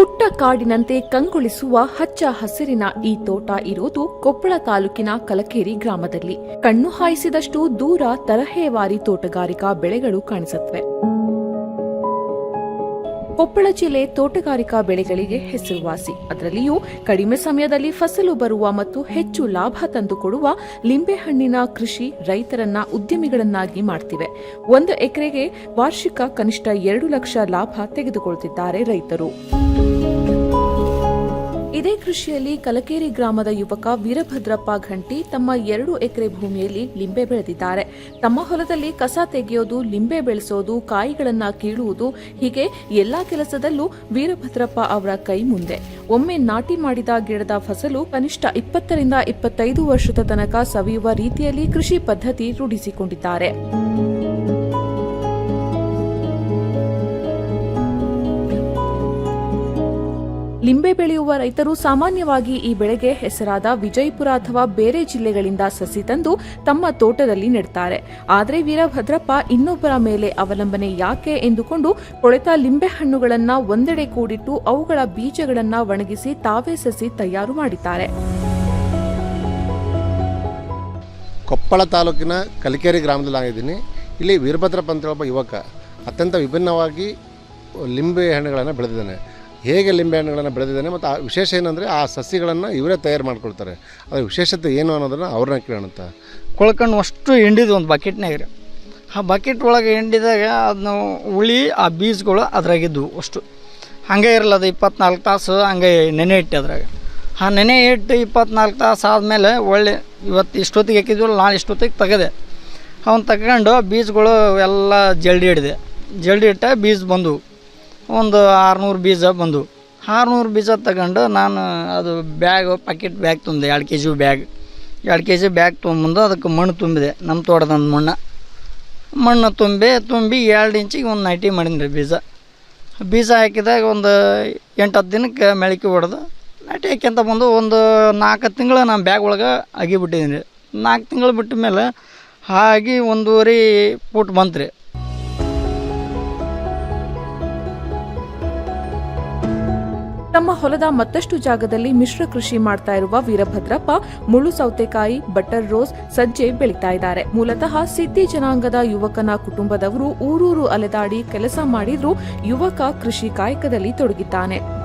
ಪುಟ್ಟ ಕಾಡಿನಂತೆ ಕಂಗೊಳಿಸುವ ಹಚ್ಚ ಹಸಿರಿನ ಈ ತೋಟ ಇರೋದು ಕೊಪ್ಪಳ ತಾಲೂಕಿನ ಕಲಕೇರಿ ಗ್ರಾಮದಲ್ಲಿ. ಕಣ್ಣು ಹಾಯಿಸಿದಷ್ಟು ದೂರ ತರಹೇವಾರಿ ತೋಟಗಾರಿಕಾ ಬೆಳೆಗಳು ಕಾಣಿಸುತ್ತವೆ. ಕೊಪ್ಪಳ ಜಿಲ್ಲೆ ತೋಟಗಾರಿಕಾ ಬೆಳೆಗಳಿಗೆ ಹೆಸರುವಾಸಿ. ಅದರಲ್ಲಿಯೂ ಕಡಿಮೆ ಸಮಯದಲ್ಲಿ ಫಸಲು ಬರುವ ಮತ್ತು ಹೆಚ್ಚು ಲಾಭ ತಂದುಕೊಡುವ ಲಿಂಬೆಹಣ್ಣಿನ ಕೃಷಿ ರೈತರನ್ನ ಉದ್ಯಮಿಗಳನ್ನಾಗಿ ಮಾಡ್ತಿವೆ. ಒಂದು ಎಕರೆಗೆ ವಾರ್ಷಿಕ ಕನಿಷ್ಠ ಎರಡು ಲಕ್ಷ ಲಾಭ ತೆಗೆದುಕೊಳ್ತಿದ್ದಾರೆ ರೈತರು. ಇದೇ ಕೃಷಿಯಲ್ಲಿ ಕಲಕೇರಿ ಗ್ರಾಮದ ಯುವಕ ವೀರಭದ್ರಪ್ಪ ಘಂಟಿ ತಮ್ಮ ಎರಡು ಎಕರೆ ಭೂಮಿಯಲ್ಲಿ ಲಿಂಬೆ ಬೆಳೆದಿದ್ದಾರೆ. ತಮ್ಮ ಹೊಲದಲ್ಲಿ ಕಸ ತೆಗೆಯೋದು, ಲಿಂಬೆ ಬೆಳೆಸೋದು, ಕಾಯಿಗಳನ್ನು ಕೀಳುವುದು ಹೀಗೆ ಎಲ್ಲಾ ಕೆಲಸದಲ್ಲೂ ವೀರಭದ್ರಪ್ಪ ಅವರ ಕೈ ಮುಂದೆ. ಒಮ್ಮೆ ನಾಟಿ ಮಾಡಿದ ಗಿಡದ ಫಸಲು ಕನಿಷ್ಠ ಇಪ್ಪತ್ತರಿಂದ ಇಪ್ಪತ್ತೈದು ವರ್ಷದ ತನಕ ಸವಿಯುವ ರೀತಿಯಲ್ಲಿ ಕೃಷಿ ಪದ್ಧತಿ ರೂಢಿಸಿಕೊಂಡಿದ್ದಾರೆ. ಲಿಂಬೆ ಬೆಳೆಯುವ ರೈತರು ಸಾಮಾನ್ಯವಾಗಿ ಈ ಬೆಳೆಗೆ ಹೆಸರಾದ ವಿಜಯಪುರ ಅಥವಾ ಬೇರೆ ಜಿಲ್ಲೆಗಳಿಂದ ಸಸಿ ತಂದು ತಮ್ಮ ತೋಟದಲ್ಲಿ ನೆಡ್ತಾರೆ. ಆದರೆ ವೀರಭದ್ರಪ್ಪ ಇನ್ನೊಬ್ಬರ ಮೇಲೆ ಅವಲಂಬನೆ ಯಾಕೆ ಎಂದುಕೊಂಡು ಕೊಳೆತ ಲಿಂಬೆ ಹಣ್ಣುಗಳನ್ನು ಒಂದೆಡೆ ಕೂಡಿಟ್ಟು ಅವುಗಳ ಬೀಜಗಳನ್ನು ಒಣಗಿಸಿ ತಾವೇ ಸಸಿ ತಯಾರು ಮಾಡಿದ್ದಾರೆ. ಕೊಪ್ಪಳ ತಾಲೂಕಿನ ಕಲಿಕೇರಿ ಗ್ರಾಮದಲ್ಲಿ ಆಗಿದ್ದೀನಿ ಇಲ್ಲಿ ವೀರಭದ್ರಪ್ಪ ಅಂತ ಒಬ್ಬ ಯುವಕ ಅತ್ಯಂತ ವಿಭಿನ್ನವಾಗಿ ಲಿಂಬೆ ಹಣ್ಣುಗಳನ್ನು ಬೆಳೆದಿದ್ದಾನೆ. ಹೇಗೆ ಲಿಂಬೆ ಹಣ್ಣುಗಳನ್ನು ಬೆಳೆದಿದ್ದಾನೆ ಮತ್ತು ಆ ವಿಶೇಷ ಏನಂದರೆ ಆ ಸಸಿಗಳನ್ನು ಇವರೇ ತಯಾರು ಮಾಡ್ಕೊಳ್ತಾರೆ. ಅದರ ವಿಶೇಷತೆ ಏನು ಅನ್ನೋದನ್ನು ಅವ್ರನ್ನ ಕೇಳೋಣಂತ ಕೊಳ್ಕೊಂಡು ಅಷ್ಟು ಹಿಂಡಿದ್ದು ಒಂದು ಬಕೆಟ್ನಾಗ ರೀ ಆ ಬಕೆಟ್ ಒಳಗೆ ಹಿಂಡಿದಾಗ ಅದನ್ನ ಉಳಿ ಆ ಬೀಜಗಳು ಅದ್ರಾಗಿದ್ವು ಅಷ್ಟು. ಹಂಗೆ ಇರಲ್ಲ, ಅದು ಇಪ್ಪತ್ನಾಲ್ಕು ತಾಸು ಹಂಗೆ ನೆನೆ ಇಟ್ಟು ಅದ್ರಾಗ. ಆ ನೆನೆ ಇಟ್ಟು ಇಪ್ಪತ್ನಾಲ್ಕು ತಾಸು ಆದಮೇಲೆ ಒಳ್ಳೆ ಇವತ್ತು ಇಷ್ಟೊತ್ತಿಗೆ ಹಾಕಿದ್ವಲ್ಲ ನಾನು ಇಷ್ಟೊತ್ತಿಗೆ ತೆಗೆದೆ. ಅವನು ತಗೊಂಡು ಬೀಜಗಳು ಎಲ್ಲ ಜಲ್ಡಿ ಹಿಡಿದೆ. ಜಲ್ಡಿ ಇಟ್ಟ ಬೀಜ ಬಂದವು. ಒಂದು ಆರುನೂರು ಬೀಜ ಬಂದವು. ಆರುನೂರು ಬೀಜ ತಗೊಂಡು ನಾನು ಅದು ಬ್ಯಾಗ್ ಪಾಕೆಟ್ ಬ್ಯಾಗ್ ತುಂಬಿದೆ, ಎರಡು ಕೆ ಜಿ ಬ್ಯಾಗ್ ಎರಡು ಕೆ ಜಿ ಬ್ಯಾಗ್ ತೊಗೊಂಬಂದು ಅದಕ್ಕೆ ಮಣ್ಣು ತುಂಬಿದೆ, ನಮ್ಮ ತೋಟದಂದು ಮಣ್ಣು. ಮಣ್ಣು ತುಂಬಿ ತುಂಬಿ ಎರಡು ಇಂಚಿಗೆ ಒಂದು ನೈಟಿ ಮಾಡಿದ್ರಿ ಬೀಜ. ಬೀಜ ಹಾಕಿದಾಗ ಒಂದು ಎಂಟು ಹತ್ತು ದಿನಕ್ಕೆ ಮೆಳಕೆ ಹೊಡೆದು ನೈಟಿ ಹಾಕ್ಯಂತ ಬಂದು ಒಂದು ನಾಲ್ಕು ತಿಂಗಳು ನಾನು ಬ್ಯಾಗ್ ಒಳಗೆ ಅಗಿಬಿಟ್ಟಿದ್ದೀನಿ. ರೀ ನಾಲ್ಕು ತಿಂಗಳು ಬಿಟ್ಟ ಮೇಲೆ ಆಗಿ ಒಂದೂವರೆ ಪುಟ್ ಬಂತು ರೀ ತಮ್ಮ ಹೊಲದ ಮತ್ತಷ್ಟು ಜಾಗದಲ್ಲಿ ಮಿಶ್ರ ಕೃಷಿ ಮಾಡ್ತಾ ಇರುವ ವೀರಭದ್ರಪ್ಪ ಮುಳ್ಳು ಸೌತೆಕಾಯಿ, ಬಟರ್ ರೋಸ್ ಸಜ್ಜೆ ಬೆಳೀತಾ ಇದ್ದಾರೆ. ಮೂಲತಃ ಸಿದ್ದಿ ಜನಾಂಗದ ಯುವಕನ ಕುಟುಂಬದವರು ಊರೂರು ಅಲೆದಾಡಿ ಕೆಲಸ ಮಾಡಿದ್ರೂ, ಯುವಕ ಕೃಷಿ ಕಾಯಕದಲ್ಲಿ ತೊಡಗಿದ್ದಾನೆ.